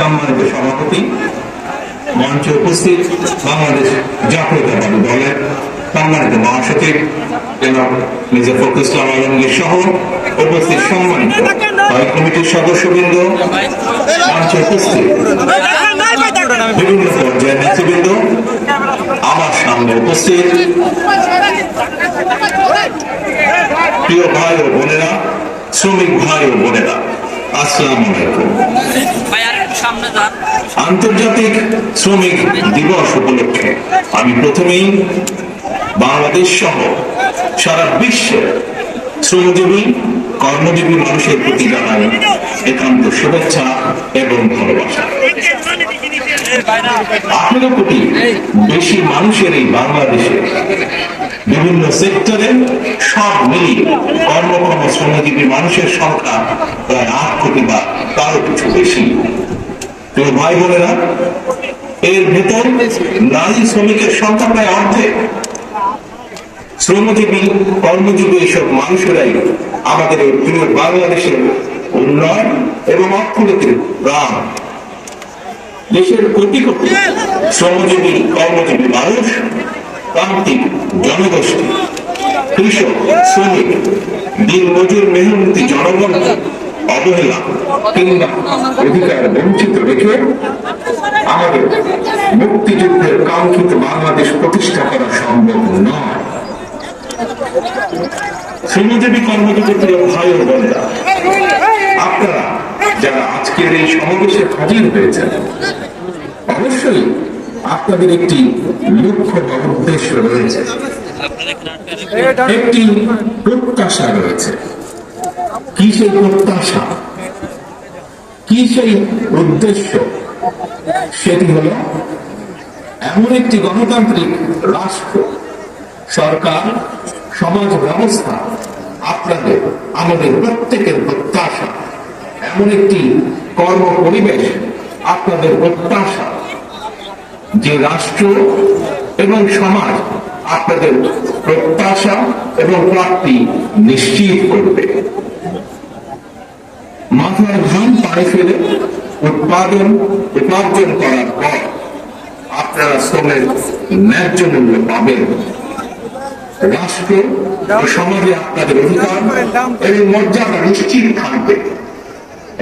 সম্মানিত সভাপতি, মঞ্চে উপস্থিত বাংলাদেশ জাতীয়তাবাদী দলের সম্মানিত মহাসচিব, জনাব মির্জা ফখরুল ইসলাম আলমগীর সহ উপস্থিত সম্মানিত কমিটির সদস্যবৃন্দ, মঞ্চে উপস্থিত বিভিন্ন পর্যায়ের নেতৃবৃন্দ, আমার সামনে উপস্থিত প্রিয় ভাই ও বোনেরা, শ্রমিক ভাই ও বোনেরা, আসসালামু আলাইকুম। আন্তর্জাতিক শ্রমিক দিবস উপলক্ষে আমি প্রথমেই বাংলাদেশ সহ সারা বিশ্বের শ্রমজীবী, কর্মজীবী মানুষের প্রতি জানাই একান্ত শুভেচ্ছা এবং ভালোবাসা। আঠেরো কোটি বেশি মানুষের এই বাংলাদেশে বিভিন্ন সেক্টরে সব মিলিয়ে কর্মক্ষম শ্রমজীবী মানুষের সংখ্যা প্রায় আট কোটি বা তারও কিছু বেশি। ভাই বোনেরা, এর ভেতর নারী শ্রমিকের সংখ্যা প্রায় অর্ধেক। শ্রমজীবী, কর্মজীবী এইসব মানুষেরাই আমাদের এই প্রিয় বাংলাদেশের উন্নয়ন এবং অর্থনীতির প্রাণ দেশের কোটি কোটি শ্রমজীবী, কর্মজীবী মানুষ, প্রান্তিক জনগোষ্ঠী, কৃষক, শ্রমিক দিন মজুর মেহনতি জনগণ অবহেলা কিংবা অধিকার বঞ্চিত রেখে আমাদের মুক্তিযুদ্ধের কাঙ্ক্ষিত বাংলাদেশ প্রতিষ্ঠা করা সম্ভব নয়। শ্রমজীবী কর্মজীবী প্রিয় ভাই ও বোনেরা, আপনারা যারা আজকের এই সমাবেশে হাজির হয়েছেন, অবশ্যই আপনাদের একটি লক্ষ্য বা উদ্দেশ্য রয়েছে। একটি প্রত্যাশা রয়েছে। কি সেই প্রত্যাশা? কি সেই উদ্দেশ্য? সেটি হলো এমন একটি গণতান্ত্রিক রাষ্ট্র, সরকার, সমাজ ব্যবস্থা, আপনাদের, আমাদের প্রত্যেকের প্রত্যাশা। এমন একটি কর্ম পরিবেশ আপনাদের প্রত্যাশা। যে রাষ্ট্র এবং সমাজ আপনাদের প্রত্যাশা এবং প্রাপ্তি নিশ্চিত করবে। ঘাম উৎপাদন উপার্জন করার পর আপনারা শ্রমের ন্যায্য মূল্য পাবেন। রাষ্ট্র সমাজে আপনাদের অধিকার এবং মর্যাদা নিশ্চিত থাকবে।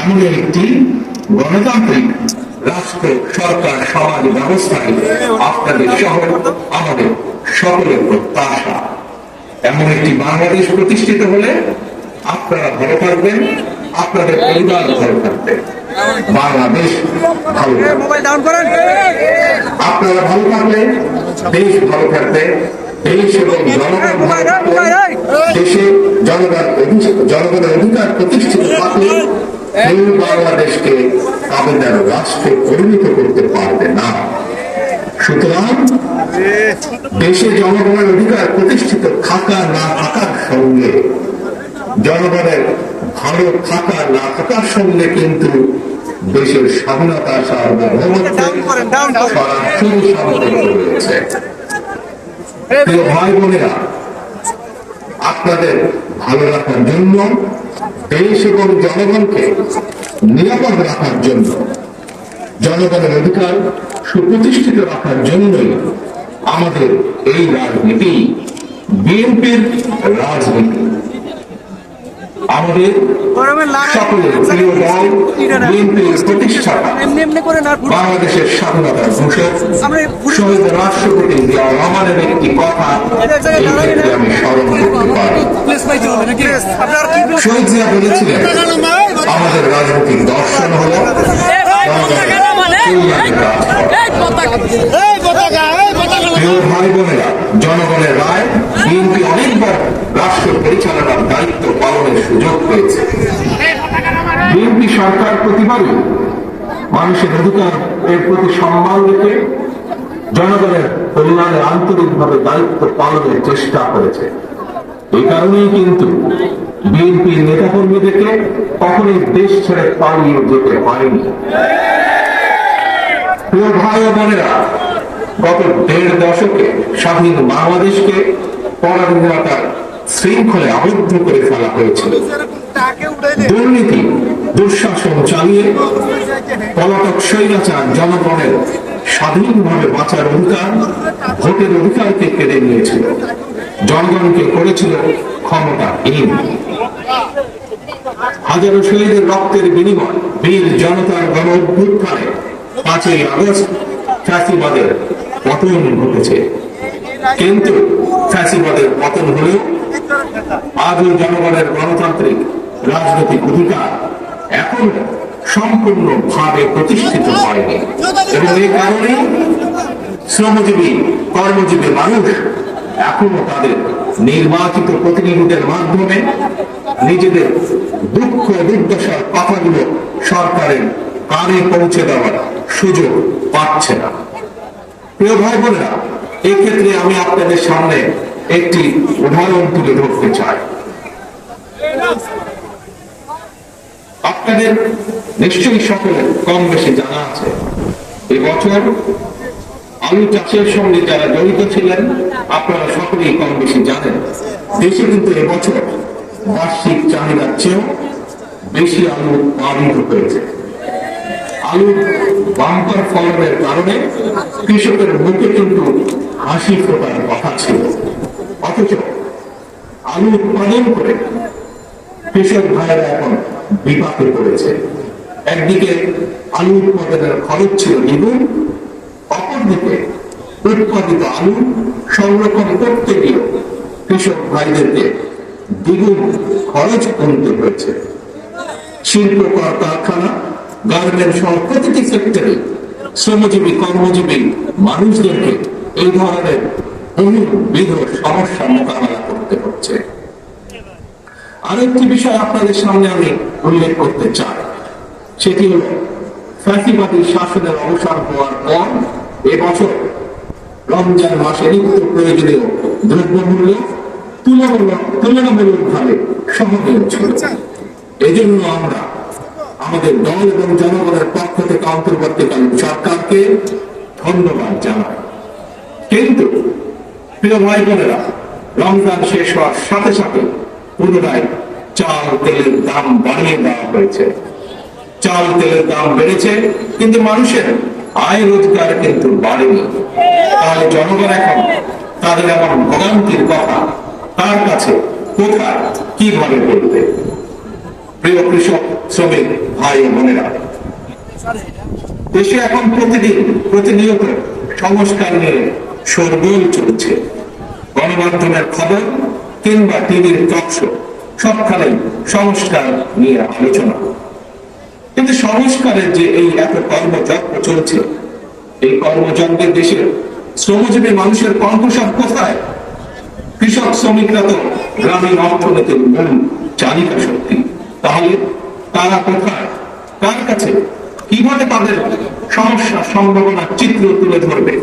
এমন একটি গণতান্ত্রিক রাষ্ট্র সরকার সমাজ ব্যবস্থায় আপনাদের সহ আমাদের সকলের প্রত্যাশা। এমন একটি বাংলাদেশ প্রতিষ্ঠিত হলে আপনারা ভালো থাকবেন। আপনাদের পরিবার ভালো থাকবে। বাংলাদেশ ভালো আপনারা ভালো থাকলে দেশ ভালো থাকবে। দেশ এবং জনগণ দেশে জনগণ জনগণের অধিকার প্রতিষ্ঠিত থাকলে কেউ বাংলাদেশকে আবেদন রাষ্ট্রে পরিণত করতে পারবে না। সুতরাং দেশে জনগণের অধিকার প্রতিষ্ঠিত থাকা না থাকার সঙ্গে জনগণের ভালো থাকা না থাকার সঙ্গে কিন্তু দেশের স্বাধীনতা সার্বভৌমত্বের সরাসরি সম্পর্ক রয়েছে ভাই বোনেরা আপনাদের ভালো রাখার জন্য দেশ এবং জনগণকে নিরাপদ রাখার জন্য জনগণের অধিকার সুপ্রতিষ্ঠিত রাখার জন্যই আমাদের এই রাজনীতি বিএনপির রাজনীতি। আমাদের সকলের প্রিয় দল বিএনপির প্রতিষ্ঠাতা বাংলাদেশের স্বাধীনতার ঘোষক শহীদ রাষ্ট্রপতি জিয়া রহমানের একটি কথা আমি স্মরণ করতে পারি শহীদ জিয়া বলেছিলেন আমাদের রাজনৈতিক দর্শন হলো জনগণের কল্যাণে কাজ করা। প্রিয় ভাই বোনেরা জনগণের রায়, বিএনপি অনেকবার রাষ্ট্র পরিচালনার দায়িত্ব পালনের সুযোগ পেয়েছে। বিএনপি সরকার প্রতিবারই মানুষের অধিকার এর প্রতি সম্মান রেখে জনগণের কল্যাণে আন্তরিকভাবে দায়িত্ব পালনের চেষ্টা করেছে। এই কারণেই কিন্তু বিএনপির নেতাকর্মীদেরকে কখনোই দেশ ছেড়ে পালিয়ে যেতে হয়নি। প্রিয় ভাই বোনেরা গত দেড় দশকে স্বাধীন বাংলাদেশকে পরাধীনতার শৃঙ্খলে আবদ্ধ করে ফেলা হয়েছিল দুর্নীতি, দুঃশাসন চালিয়ে পলাতক স্বৈরাচার জনগণের স্বাধীনভাবে বাঁচার অধিকার ভোটের অধিকারকে কেড়ে নিয়েছিল। জনগণকে করেছিল ক্ষমতাহীন। হাজারো শহীদের রক্তের বিনিময় বীর জনতার গণ অভ্যুত্থানে পাঁচই আগস্ট ফ্যাসিবাদের পতন ঘটেছে। কিন্তু ফ্যাসিবাদের পতন হলেও আজও জনগণের গণতান্ত্রিক রাজনৈতিক অধিকার এখন সম্পূর্ণভাবে প্রতিষ্ঠিত হয়নি। এবং এই কারণে শ্রমজীবী, কর্মজীবী মানুষ এখনও তাদের নির্বাচিত প্রতিনিধিদের মাধ্যমে নিজেদের দুঃখ, দুর্দশার কথাগুলো সরকারের কানে পৌঁছে দেওয়ার সুযোগ পাচ্ছে না। প্রিয় ভাই বোনেরা, এক্ষেত্রে আমি আপনাদের সামনে একটি উদাহরণ তুলে ধরতে চাই। আপনাদের নিশ্চয়ই সকলের কম বেশি জানা আছে, এবছর আলু চাষের সঙ্গে যারা জড়িত ছিলেন, আপনারা সকলেই কম বেশি জানেন, দেশে কিন্তু এবছর বার্ষিক চাহিদার চেয়েও বেশি আলু উৎপাদিত হয়েছে। আলুর বাম্পার ফলনের কারণে কৃষকের মুখে কিন্তু হাসি ফোটার কথা ছিল। অথচ আলু উৎপাদন করে কৃষক ভাইয়েরা এখন বিপাকে পড়েছে। একদিকে আলু উৎপাদনের খরচ ছিল দ্বিগুণ, অপরদিকে উৎপাদিত আলু সংরক্ষণ করতে গিয়ে কৃষক ভাইদেরকে দ্বিগুণ খরচ গুনতে হয়েছে। শিল্প কল কারখানা গার্মেন্ট সহ প্রতিটি সেক্টরে শ্রমজীবী, কর্মজীবী মানুষদেরকে এই ধরনের বহুবিধ সমস্যা মোকাবেলা করতে হচ্ছে। আরেকটি বিষয় আপনাদের সামনে আমি উল্লেখ করতে চাই। সেটি হল ফ্যাসিবাদী শাসনের অবসান হওয়ার পর এবছর রমজান মাসে নিত্য প্রয়োজনীয় দ্রব্যমূল্য তুলনামূলক তুলনামূলকভাবে সহনীয় ছিল এজন্য আমরা আমাদের দল এবং জনগণের পক্ষ থেকে অন্তর্বর্তীকালীন সরকারকে ধন্যবাদ জানাই। কিন্তু, প্রিয় ভাই বোনেরা, রমজান শেষ হওয়ার সাথে সাথে পুনরায় চাল তেলের দাম বাড়িয়ে দেওয়া হয়েছে। চাল তেলের দাম বেড়েছে, কিন্তু মানুষের আয় রোজগার কিন্তু বাড়েনি। তাহলে জনগণ এখন তাদের এমন ভোগান্তির কথা তার কাছে কোথায় কীভাবে বলবে প্রিয় কৃষক, শ্রমিক, ভাই, বোনেরা, দেশে এখন প্রতিদিন প্রতিনিয়ত সংস্কার নিয়ে শোরগোল চলছে। গণমাধ্যমের খবর কিংবা টিভির টকশো সবখানেই সংস্কার নিয়ে আলোচনা। কিন্তু সংস্কারের যে এই এত কর্মযজ্ঞ চলছে, এই কর্মযজ্ঞের দেশের শ্রমজীবী মানুষের কণ্ঠস্বর কোথায়? কৃষক, শ্রমিকরা তো গ্রামীণ অর্থনীতির মূল চালিকা শক্তি তাহলে তারা কোথায়? কার কাছে? কীভাবে তাদের সমস্যা সম্ভাবনার চিত্র তুলে ধরবে?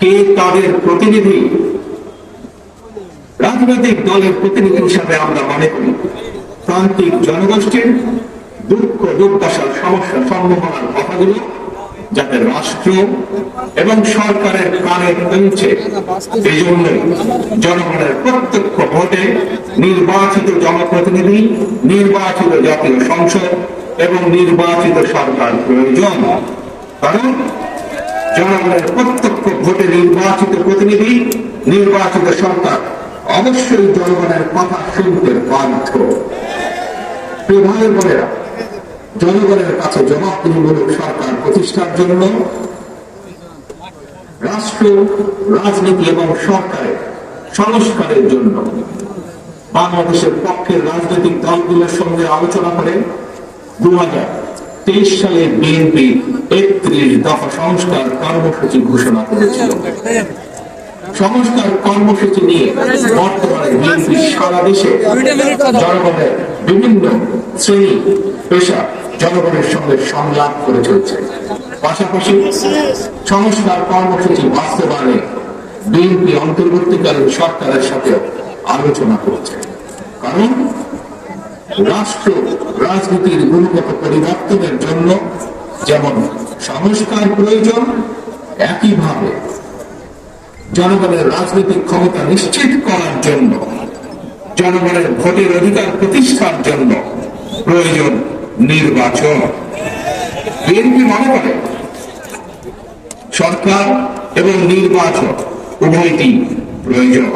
কে তাদের প্রতিনিধি? রাজনৈতিক দলের প্রতিনিধি হিসাবে আমরা মনে করি প্রান্তিক জনগোষ্ঠীর দুঃখ, দুর্দশার সমস্যা, সম্ভাবনার কথাগুলো যাতে রাষ্ট্র এবং সরকারের কানে পৌঁছে, এই জন্যই জনগণের প্রত্যক্ষ ভোটে নির্বাচিত জনপ্রতিনিধি, নির্বাচিত জাতীয় সংসদ এবং নির্বাচিত সরকার প্রয়োজন। কারণ জনগণের প্রত্যক্ষ ভোটে নির্বাচিত প্রতিনিধি, নির্বাচিত সরকার অবশ্যই জনগণের কথা শুনতে বাধ্য। জনগণের কাছে জবাবদিহিমূলক সরকার প্রতিষ্ঠার জন্য রাষ্ট্র, রাজনীতি এবং সরকারের সংস্কারের জন্য বাংলাদেশের পক্ষের রাজনৈতিক দলগুলোর সঙ্গে আলোচনা করে দু তেইশ সালে বিএনপি একত্রিশ দফা সংস্কার কর্মসূচি ঘোষণা করেছিল। সংস্কার কর্মসূচি নিয়ে বর্তমানে বিএনপি সারা দেশে জনগণের বিভিন্ন শ্রেণি, পেশা জনগণের সঙ্গে সংলাপ করে চলছে। পাশাপাশি সংস্কার কর্মসূচি বাস্তবায়নে বিএনপি অন্তর্বর্তীকালীন সরকারের সাথে আলোচনা করছে। কারণ রাষ্ট্র রাজনীতির গুণগত পরিবর্তনের জন্য যেমন সংস্কার প্রয়োজন, একইভাবে জনগণের রাজনৈতিক ক্ষমতা নিশ্চিত করার জন্য, জনগণের ভোটের অধিকার প্রতিষ্ঠার জন্য প্রয়োজন নির্বাচন। বিএনপি মনে করে, সরকার এবং নির্বাচন উভয়টি প্রয়োজন।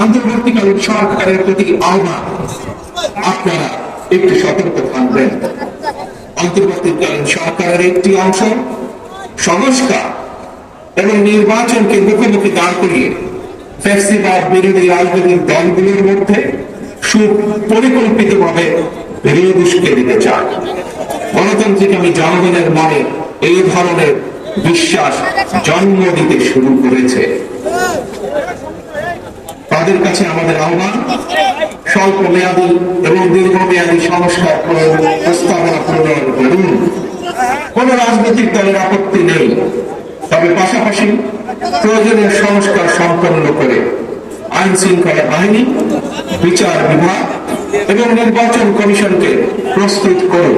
অন্তর্বর্তীকালীন সরকারের প্রতি আহ্বান। আপনারা একটু সতর্ক থাকবেন। অন্তর্বর্তীকালীন সরকারের একটি অংশ সংস্কার এবং নির্বাচনকে মুখোমুখি দাঁড় করিয়ে ফ্যাক্সিবাদ বিরোধী রাজনৈতিক দলগুলোর মধ্যে সুপরিকল্পিতভাবে বিরোধ উস্কে দিতে চায় গণতান্ত্রিক আমি জনগণের মনে এই ধরনের বিশ্বাস জন্ম দিতে শুরু করেছে। তাদের কাছে আমাদের আহ্বান, স্বল্প মেয়াদী এবং দীর্ঘমেয়াদী সংস্কার প্রস্তাবনা প্রণয়ন করুন। কোন রাজনৈতিক দলের আপত্তি নেই। তবে পাশাপাশি প্রয়োজনীয় সংস্কার সম্পন্ন করে আইন শৃঙ্খলা বাহিনী, বিচার বিভাগ এবং নির্বাচন কমিশনকে প্রস্তুত করুন।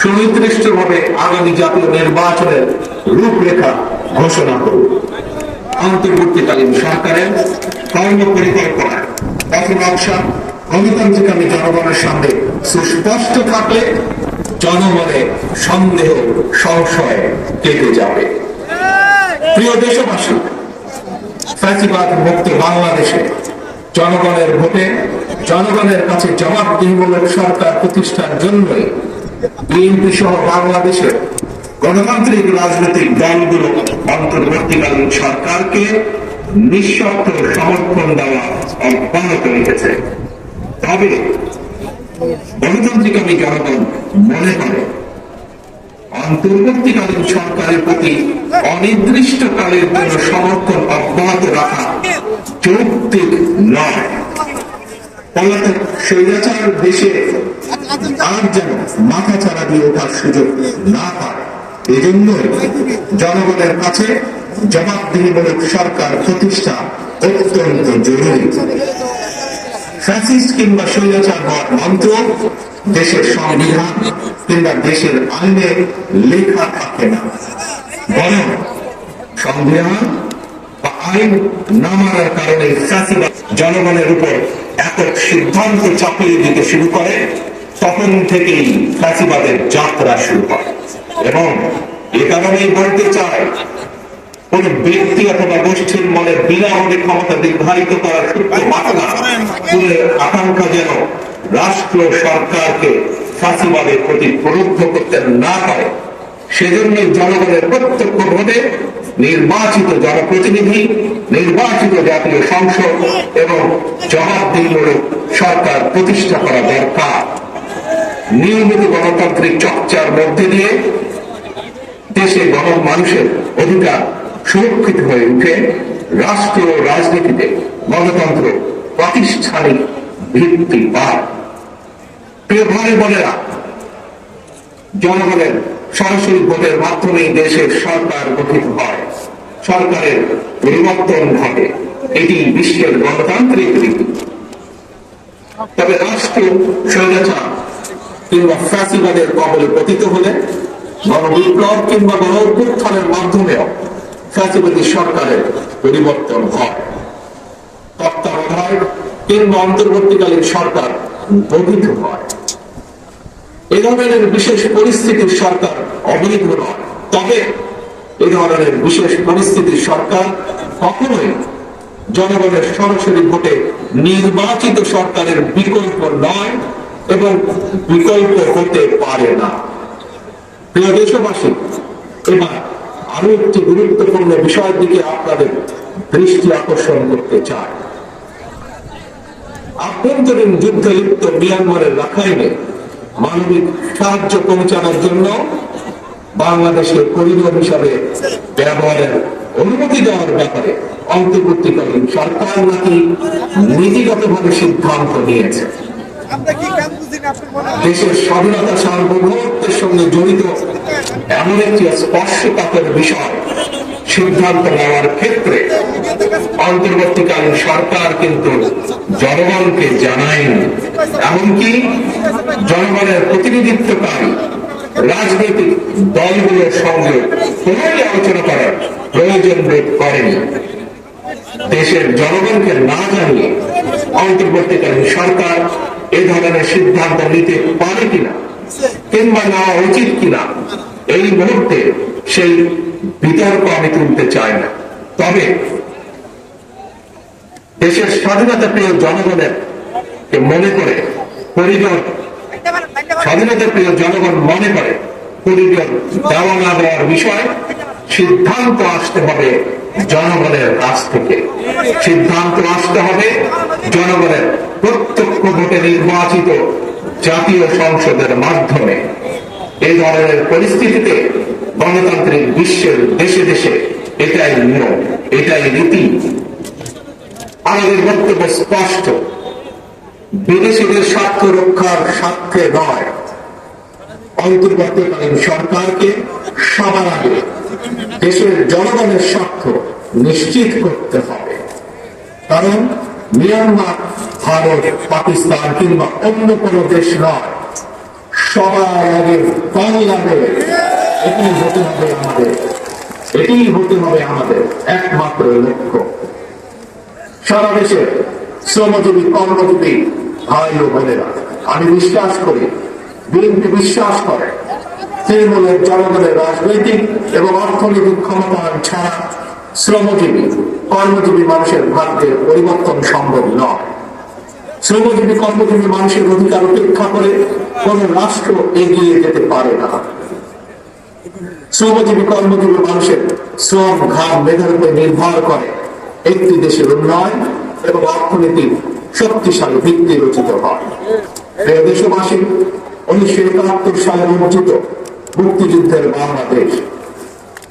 সুনির্দিষ্টভাবে আগামী জাতীয় নির্বাচনের রূপরেখা ঘোষণা করুন অন্তর্বর্তীকালীন সরকারের কর্ম পরিকল্পনা পথ নকশা গণতান্ত্রিক আমি জনগণের সামনে সুস্পষ্ট থাকলে জনমনে সন্দেহ, সংশয় কেটে যাবে। প্রিয় দেশবাসী, ফ্যাসিবাদ মুক্ত বাংলাদেশে জনগণের ভোটে জনগণের কাছে জবাবদিহিমূলক সরকার প্রতিষ্ঠার জন্যই বিএনপি সহ বাংলাদেশের গণতান্ত্রিক রাজনৈতিক দলগুলো অন্তর্বর্তীকালীন সরকারকে নিঃশর্ত সমর্থন দেওয়া অব্যাহত রেখেছে। তবে গণতান্ত্রিক আমি জনগণ মনে করে, অন্তর্বর্তীকালীন সরকারের প্রতি অনির্দিষ্টকালের জন্য সমর্থন অব্যাহত রাখা যৌক্তিক নয়। স্বৈরাচার দেশে আর যেন মাথা ছাড়া দিয়ে ওঠার সুযোগ না পায়। এজন্যই জনগণের কাছে জবাবদিহিমূলক সরকার প্রতিষ্ঠা অত্যন্ত জরুরি। ফ্যাসিস্ট কিংবা স্বৈরাচার হওয়ার মন্ত্র দেশের সংবিধান কিংবা দেশের আইনে লেখা থাকে না। বরং সংবিধান বা আইন না মানার কারণে ফ্যাসিবাদ জনগণের উপর একক সিদ্ধান্ত চাপিয়ে দিতে শুরু করে, তখন থেকেই ফ্যাসিবাদের যাত্রা শুরু হয়। এবং এ কারণেই বলতে চায় কোন ব্যক্তি অথবা গোষ্ঠীর মনে বিনামূল্যে ক্ষমতা নির্ধারিত করার আকাঙ্ক্ষা যেন রাষ্ট্র সরকারকে ফাঁসিবাদের প্রতি প্রলুব্ধ করতে না পারে। সেজন্য জনগণের প্রত্যক্ষ ভোটে নির্বাচিত জনপ্রতিনিধি, নির্বাচিত জাতীয় সংসদ এবং জবাবদিহিমূলক সরকার প্রতিষ্ঠা করা দরকার। নিয়মিত গণতান্ত্রিক চর্চার মধ্যে দিয়ে দেশে গণ মানুষের অধিকার সুরক্ষিত হয়ে উঠে রাষ্ট্র রাজনীতিতে গণতন্ত্র প্রাতিষ্ঠানিক ভিত্তি পায়। প্রিয় ভাই বোনেরা, জনগণের সরাসরি ভোটের মাধ্যমে দেশের সরকার গঠিত হয়। সরকারের পরিবর্তন ঘটে। এটি বিশ্বের গণতান্ত্রিক রীতি। তবে রাষ্ট্র স্বৈরাচার কিংবা ফ্যাসিবাদের কবলে পতিত হলে গণবিপ্লব কিংবা গণ অভ্যুত্থানের মাধ্যমেও ফ্যাসিবাদী সরকারের পরিবর্তন হয়। কিংবা অন্তর্বর্তীকালীন সরকার গঠিত হয়। এ ধরনের বিশেষ পরিস্থিতির সরকার অবৈধ নয়। তবে এ ধরনের বিশেষ পরিস্থিতির সরকার কখনোই জনগণের সরাসরি ভোটে নির্বাচিত সরকারের বিকল্প নয় এবং বিকল্প হতে পারে না। প্রিয় দেশবাসী, এবার একটি গুরুত্বপূর্ণ বিষয়ের দিকে আপনাদের দৃষ্টি আকর্ষণ করতে চাই। আভ্যন্তরীণ যুদ্ধে লিপ্ত মিয়ানমারের রাখাইনে মানবিক সাহায্য পৌঁছানোর জন্য বাংলাদেশের করিডোর হিসাবে ব্যবহারের অনুমতি দেওয়ার ব্যাপারে অন্তর্বর্তীকালীন সরকার নাকি নীতিগতভাবে সিদ্ধান্ত নিয়েছে আমরা কি কাম বুঝি না আপনার মনে হয়? দেশের স্বাধীনতা সার্বভৌমত্বের সঙ্গে জড়িত এমন একটি স্পর্শকাতর বিষয় সিদ্ধান্ত নেওয়ার ক্ষেত্রে অন্তর্বর্তীকালীন সরকার কিন্তু জনগণকে জানায়নি। এমনকি জনগণের প্রতিনিধিত্বকারী রাজনৈতিক দলগুলোর সঙ্গে কোনোই আলোচনা করার প্রয়োজন বোধ করেনি। দেশের জনগণকে না জানিয়ে অন্তর্বর্তীকালীন সরকার এ ধরনের সিদ্ধান্ত নিতে পারে কিনা? কিংবা নেওয়া উচিত কিনা? এই মুহূর্তে সেই বিতর্ক আমি তুলতে চাই না। তবে দেশের স্বাধীনতা প্রিয় জনগণের মনে করে, পরিজন স্বাধীনতা প্রিয় জনগণ মনে করে, পরিজন দেওয়া না দেওয়ার বিষয়ে সিদ্ধান্ত আসতে হবে জনগণের কাছ থেকে। সিদ্ধান্ত আসতে হবে জনগণের প্রত্যক্ষ ভোটে নির্বাচিত জাতীয় সংসদের মাধ্যমে এই ধরনের পরিস্থিতিতে গণতান্ত্রিক বিশ্বের দেশে দেশে এটাই নিয়ম, এটাই রীতি। আমাদের বক্তব্য স্পষ্ট। বিদেশিদের স্বার্থ রক্ষার স্বার্থে নয়। অন্তর্বর্তীকালীন সরকারকে সবার আগে দেশের জনগণের স্বার্থ নিশ্চিত করতে হবে। কারণ মিয়ানমার, ভারত, পাকিস্তান কিংবা অন্য কোনো দেশ নয়। সবার আগে বাংলাদেশ এটি হতে হবে আমাদের। এটি হতে হবে আমাদের একমাত্র লক্ষ্য। সারা দেশে শ্রমজীবী, কর্মজীবী, ভাই ও বোনেরা, আমি বিশ্বাস করি, বিএনপি বিশ্বাস করে, তৃণমূলের জনগণের রাজনৈতিক এবং অর্থনৈতিক ক্ষমতায়ন ছাড়া শ্রমজীবী কর্মজীবী মানুষের ভাগ্যের পরিবর্তন সম্ভব নয়। শ্রমজীবী কর্মজীবী মানুষের অধিকার উপেক্ষা করে কোন রাষ্ট্র এগিয়ে যেতে পারে না। শ্রমজীবী কর্মজীবী মানুষের শ্রম ঘাম মেধার উপর নির্ভর করে একটি দেশের উন্নয়ন এবং অর্থনীতির শক্তিশালী ভিত্তি রচিত হয়। দেশবাসী, উনিশশো একাত্তর সালে অনুষ্ঠিত মুক্তিযুদ্ধের বাংলাদেশ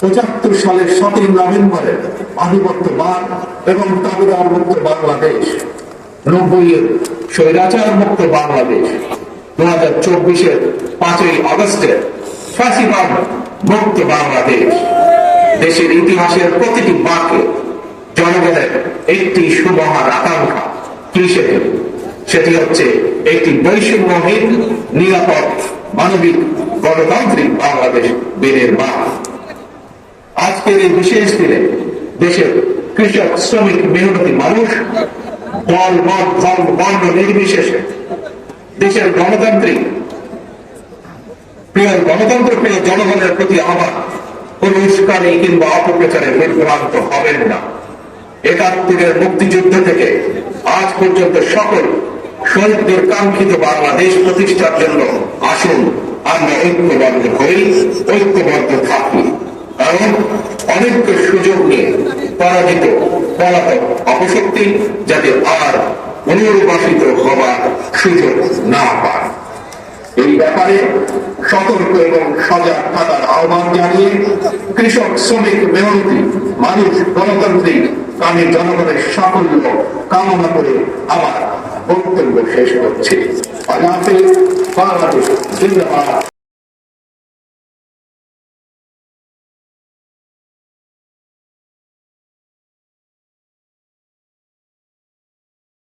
পঁচাত্তর সালের সতেরো নভেম্বরের আধিপত্যবাদ এবং তাবিদার মুক্ত বাংলাদেশ। স্বৈরাচার মুক্ত বাংলাদেশ। দু হাজার চব্বিশের পাঁচই মুক্ত বাংলাদেশ। দেশের ইতিহাসের প্রতিটি বাক্যে জনগণের একটি সুমহার আকাঙ্ক্ষা কি সেটি সেটি হচ্ছে একটি বৈষম্যহীন, নিরাপদ, মানবিক, গণতান্ত্রিক বাংলাদেশ বিনির্মাণ। আজকের এই বিশেষ দিনে দেশের কৃষক, শ্রমিক, মেহনতি মানুষ দল, মত, ধর্ম, বর্ণ নির্বিশেষে দেশের গণতান্ত্রিক, প্রিয় গণতন্ত্র, প্রিয় জনগণের প্রতি আহ্বান কোন কিংবা অপপ্রচারে বিভ্রান্ত হবেন না। একাত্তরের মুক্তিযুদ্ধ থেকে আজ পর্যন্ত সকল শহীদদের কাঙ্ক্ষিত বাংলাদেশ প্রতিষ্ঠার জন্য আসুন, আমরা ঐক্যবদ্ধ হই, ঐক্যবদ্ধ থাকি। কারণ সুযোগ নিয়ে পরাজিত পলাতক অপশক্তি যাতে আর পুনর্বাসিত হবার সুযোগ না পায়। এই ব্যাপারে সতর্ক এবং সজাগ থাকার আহ্বান জানিয়ে কৃষক, শ্রমিক, মেহনতি, মানুষ, গণতান্ত্রিক আমি জনগণের সাফল্য কামনা করে আমার বক্তব্য শেষ করছি। আল্লাহ বাংলাদেশ জিন্দাবাদ।